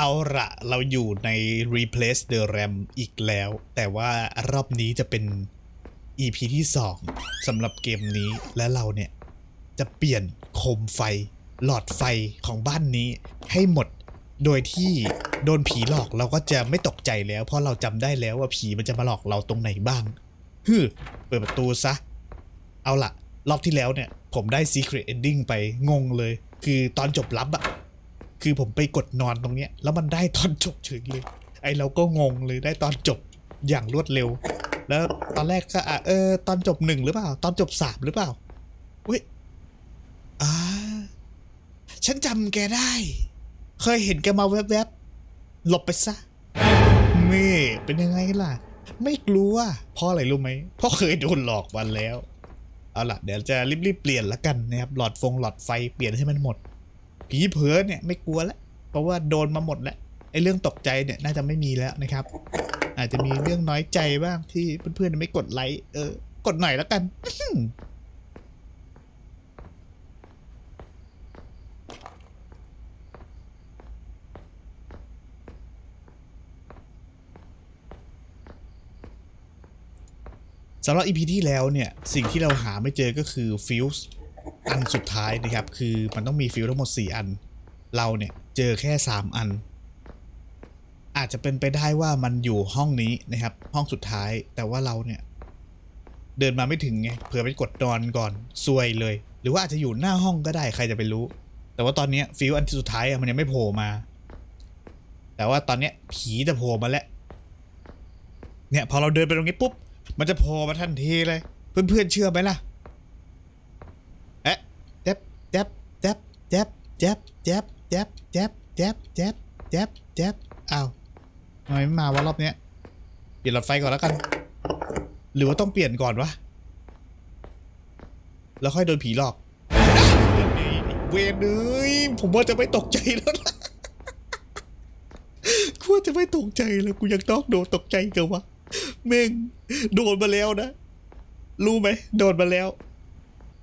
เอาละเราอยู่ใน replace the ram อีกแล้ว แต่ว่ารอบนี้จะเป็น EP ที่ 2สำหรับเกมนี้และเราเนี่ย จะเปลี่ยนโคมไฟ หลอดไฟของบ้านนี้ให้หมดโดยที่โดนผีหลอกเราก็จะไม่ตกใจแล้ว เพราะเราจำได้แล้วว่าผีมันจะมาหลอกเราตรงไหนบ้างฮึเปิดประตูซะ เอาละรอบที่แล้วเนี่ย ผมได้ secret ending ไปงงเลย คือตอนจบลับอะ คือผมไปกดนอนตรงเนี้ย แล้วมันได้ตอนจบเฉยเลย ไอเราก็งงเลยได้ตอนจบอย่างรวดเร็ว แล้วตอนแรกก็อะเออตอนจบหนึ่งหรือเปล่า ตอนจบสามหรือเปล่าเว้ยอ่าฉันจำแกได้ เคยเห็นแกมาแวบๆหลบไปซะนี่เป็นยังไงล่ะ ไม่กลัวเพราะอะไรรู้ไหมเพราะเคยโดนหลอกมาแล้ว เอาล่ะ เดี๋ยวจะรีบๆเปลี่ยนละกันนะครับหลอดฟงหลอดไฟเปลี่ยนให้มันหมด ผีเผลอเนี่ยไม่กลัวแล้วเพราะว่าโดนมาหมดแล้วไอ้เรื่องตกใจเนี่ยน่าจะไม่มีแล้วนะครับ อาจจะมีเรื่องน้อยใจบ้างที่เพื่อนๆไม่กดไลค์เออ กดหน่อยแล้วกันสำหรับ EP ที่แล้วเนี่ย สิ่งที่เราหาไม่เจอก็คือฟิวส์ อันสุดท้ายนะครับ คือมันต้องมีฟิวทั้งหมด 4 อัน เราเนี่ยเจอแค่ 3 อัน อาจจะเป็นไปได้ว่ามันอยู่ห้องนี้นะครับ ห้องสุดท้ายแต่ว่าเราเนี่ย เดินมาไม่ถึงไงเผื่อไปกดนอนก่อนซวยเลย หรือว่าอาจจะอยู่หน้าห้องก็ได้ใครจะไปรู้ แต่ว่าตอนเนี้ยฟิวอันสุดท้ายมันยังไม่โผล่มา แต่ว่าตอนเนี้ยผีจะโผล่มาแล้วเนี่ยพอเราเดินไปตรงนี้ปุ๊บมันจะโผล่มาทันทีเลย เพื่อนๆเชื่อไหมล่ะ เจ็บเจ็บเจ็บเจ็บเจ็บเจ็บเจ็บเจ็บเจ็บเจ็บเจ็บเจ็บอ้าวทำไมไม่มาวะรอบเนี้ยเปลี่ยนหลอดไฟก่อนแล้วกัน หรือว่าต้องเปลี่ยนก่อนวะ แล้วค่อยโดนผีหลอก เวนเอ้ยผมว่าจะไม่ตกใจแล้วนะกูว่าจะไม่ตกใจแล้วกูยังต้องโดนตกใจกันวะแม่งโดนมาแล้วนะ รู้ไหมโดนมาแล้ว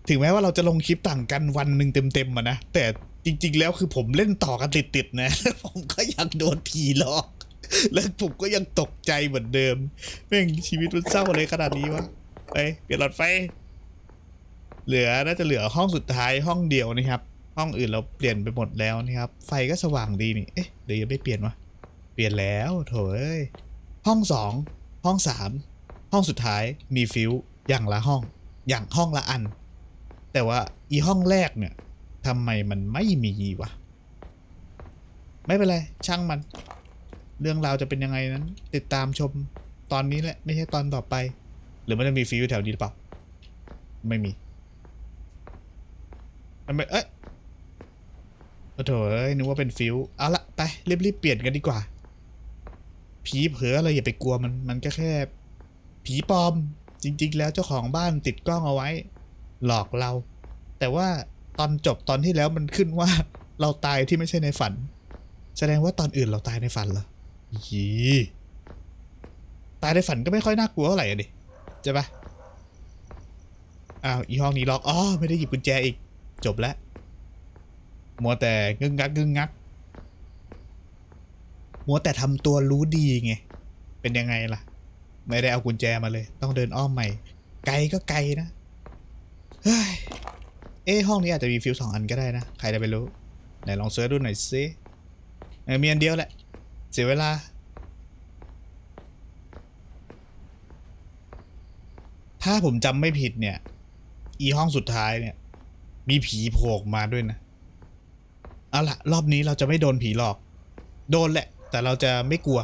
ถึงแม้ว่าเราจะลงคลิปต่างกันวันหนึ่งเต็มๆอะนะ แต่จริง ๆ แล้วคือผมเล่นต่อกันติดๆนะแล้วผมก็ยังโดนผีหลอก แล้วผมก็ยังตกใจเหมือนเดิมแม่งชีวิตมันเศร้าเลยขนาดนี้วะไปเปลี่ยนหลอดไฟ เหลือน่าจะเหลือห้องสุดท้ายห้องเดียวนะครับ ห้องอื่นเราเปลี่ยนไปหมดแล้วนะครับ ไฟก็สว่างดีนี่เอ๊ะเดี๋ยวยังไม่เปลี่ยนวะเปลี่ยนแล้วโถยห้องสองห้องสามห้องสุดท้ายมีฟิวอย่างละห้อง อย่างห้องละอัน แต่ว่าอีห้องแรกเนี่ยทำไมมันไม่มีวะ ไม่เป็นไร ช่างมัน เรื่องราวจะเป็นยังไงนั้น ติดตามชมตอนนี้แหละ ไม่ใช่ตอนต่อไป หรือมันจะมีฟิวแถวนี้หรือเปล่า ไม่มีมันไม่เอ๊ะโอ้โถเอ้ยนึกว่าเป็นฟิวเอาละไปรีบๆเปลี่ยนกันดีกว่า ผีเผลออะไรอย่าไปกลัวมันมันก็แค่ ผีปลอม จริง ๆ แล้วเจ้าของบ้านติดกล้องเอาไว้ หลอกเรา แต่ว่าตอนจบตอนที่แล้วมันขึ้นว่าเราตายที่ไม่ใช่ในฝัน แสดงว่าตอนอื่นเราตายในฝันเหรอยีตายในฝันก็ไม่ค่อยน่ากลัวเท่าไหร่อะดิใช่ปะอ้าวอีห้องนี้ล็อกอ๋อไม่ได้หยิบกุญแจอีก จบแล้วมัวแต่งึงงักงึงงักมัวแต่ทำตัวรู้ดีไง เป็นยังไงล่ะ ไม่ได้เอากุญแจมาเลย ต้องเดินอ้อมใหม่ ไกลก็ไกลนะ เอ้ห้องนี้อาจจะมีฟิวสองอันก็ได้นะ ใครจะไปรู้ ไหนลองเสิร์ชดูหน่อยซิเออมีอันเดียวแหละ เสียเวลา ถ้าผมจำไม่ผิดเนี่ย อีห้องสุดท้ายเนี่ย มีผีโผล่ออกมาด้วยนะ เอาล่ะรอบนี้เราจะไม่โดนผีหลอก โดนแหละ แต่เราจะไม่กลัว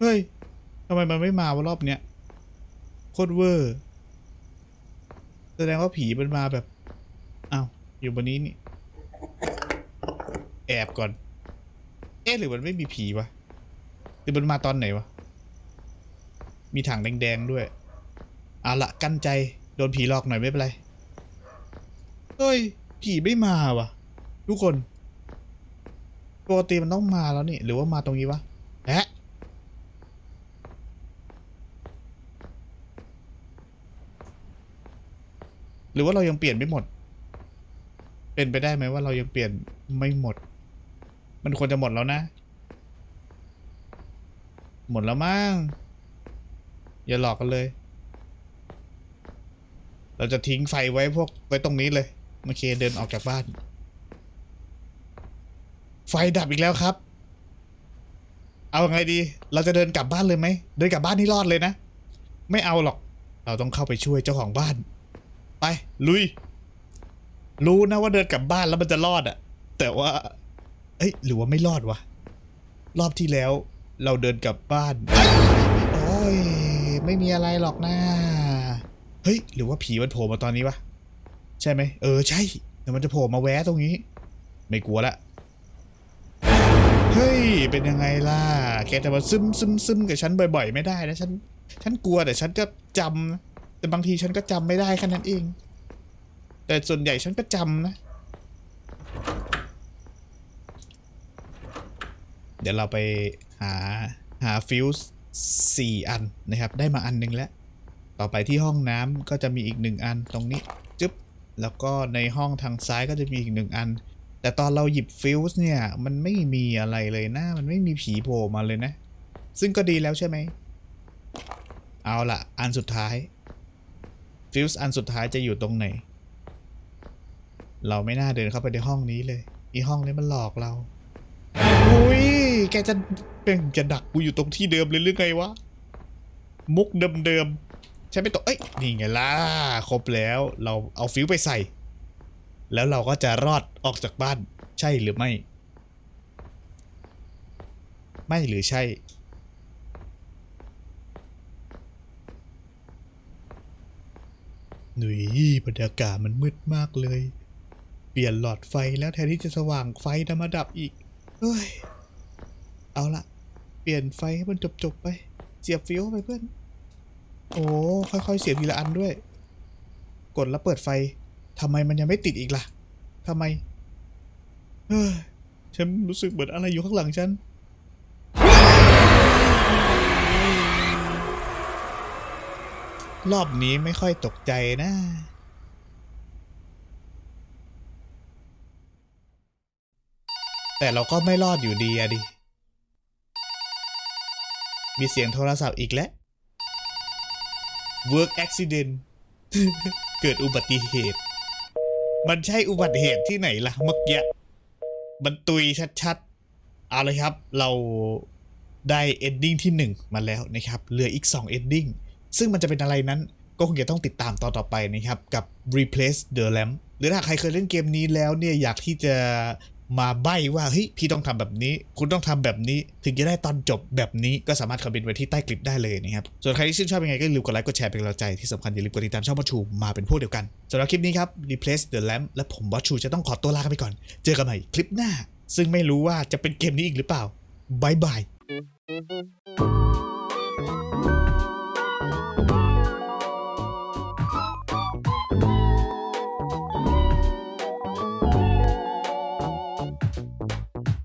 เฮ้ย ทำไมมันไม่มาวะรอบเนี้ยโคตรเวอร์ แสดงว่าผีมันมาแบบอ้าวอยู่บนนี้นี่ แอบก่อน เอ๊ะหรือมันไม่มีผีวะหรือมันมาตอนไหนวะ มีถังแดงๆด้วยเอาละกั้นใจ โดนผีหลอกหน่อยไม่เป็นไร เฮ้ย ผีไม่มาวะทุกคน ปกติมันต้องมาแล้วนี่ หรือว่ามาตรงนี้วะแอะ หรือว่าเรายังเปลี่ยนไม่หมด เป็นไปได้ไหมว่าเรายังเปลี่ยนไม่หมด มันควรจะหมดแล้วนะ หมดแล้วมั้งอย่าหลอกกันเลย เราจะทิ้งไฟไว้พวกไว้ตรงนี้เลยโอเคเดินออกจากบ้าน ไฟดับอีกแล้วครับ เอาไงดี เราจะเดินกลับบ้านเลยไหมเดินกลับบ้านนี่รอดเลยนะ ไม่เอาหรอก เราต้องเข้าไปช่วยเจ้าของบ้าน ไปลุย รู้นะว่าเดินกลับบ้านแล้วมันจะรอดอะแต่ว่า เอ้ยหรือว่าไม่รอดวะรอบที่แล้ว เราเดินกลับบ้านโอ้ยไม่มีอะไรหรอกนะเฮ้ย หรือว่าผีมันโผล่มาตอนนี้วะใช่ไหมเออใช่เดี๋ยวมันจะโผล่มาแวะตรงนี้ ไม่กลัวละเฮ้ย เป็นยังไงล่ะ แกจะมาซึมซึมซึมกับฉันบ่อย ๆ ไม่ได้นะ ฉัน ฉันกลัวแต่ฉันก็จำ แต่บางทีฉันก็จำไม่ได้แค่นั้นเอง แต่ส่วนใหญ่ฉันก็จำนะ เดี๋ยวเราไปหาหาฟิวส์สี่อันนะครับ ได้มาอันหนึงแล้ว ต่อไปที่ห้องน้ำก็จะมีอีกหนึ่งอันตรงนี้จึ๊บ แล้วก็ในห้องทางซ้ายก็จะมีอีกหนึ่งอัน แต่ตอนเราหยิบฟิวส์เนี่ย มันไม่มีอะไรเลยนะ มันไม่มีผีโผล่มาเลยนะ ซึ่งก็ดีแล้วใช่ไหม เอาละอันสุดท้าย ฟิวส์อันสุดท้ายจะอยู่ตรงไหน เราไม่น่าเดินเข้าไปในห้องนี้เลย อีห้องนี้มันหลอกเราอุ้ยแกจะเป็นจะดักกูอยู่ตรงที่เดิมเลยหรือไงวะ มุกเดิมๆใช่ไหมตัวเอ้ยนี่ไงล่ะครบแล้ว เราเอาฟิวไปใส่ แล้วเราก็จะรอดออกจากบ้าน ใช่หรือไม่ ไม่หรือใช่ หนุ่ยบรรยากาศมันมืดมากเลย เปลี่ยนหลอดไฟแล้วแทนที่จะสว่างไฟดัมาดับอีก เฮ้ย เอาละเปลี่ยนไฟให้มันจบๆไป เสียบฟิวไปเพื่อน โอ้ค่อยๆ เสียบทีละอันด้วย กดแล้วเปิดไฟทำไมมันยังไม่ติดอีกล่ะทำไม เฮ้ย ฉันรู้สึกเหมือนอะไรอยู่ข้างหลังฉัน รอบนี้ไม่ค่อยตกใจนะ แต่เราก็ไม่รอดอยู่ดีอะดิ มีเสียงโทรศัพท์อีกแล้ว work accident เกิดอุบัติเหตุ มันใช่อุบัติเหตุที่ไหนล่ะเมื่อกี้ มันตุยชัดๆ เอาเลยครับ เราได้ ending ที่ 1 มาแล้วนะครับ เหลืออีก2 ending ซึ่งมันจะเป็นอะไรนั้นก็คงจะต้องติดตามตอนต่อไปนะครับ กับ replace the lamp หรือถ้าใครเคยเล่นเกมนี้แล้วเนี่ยอยากที่จะมาใบ้ว่าเฮ้ยพี่ต้องทำแบบนี้ คุณต้องทำแบบนี้ ถึงจะได้ตอนจบแบบนี้ก็สามารถคอมเมนต์ไว้ที่ใต้คลิปได้เลยนะครับ ส่วนใครที่ชื่นชอบยังไงก็อย่าลืมกดไลค์กดแชร์เป็นกำลังใจที่สำคัญอย่าลืมกดติดตามช่องวัชชูมาเป็นพวกเดียวกันสำหรับคลิปนี้ครับ replace the lamp และผมวัชชูจะต้องขอตัวลาไปก่อน เจอกันใหม่คลิปหน้า ซึ่งไม่รู้ว่าจะเป็นเกมนี้อีกหรือเปล่าบายบาย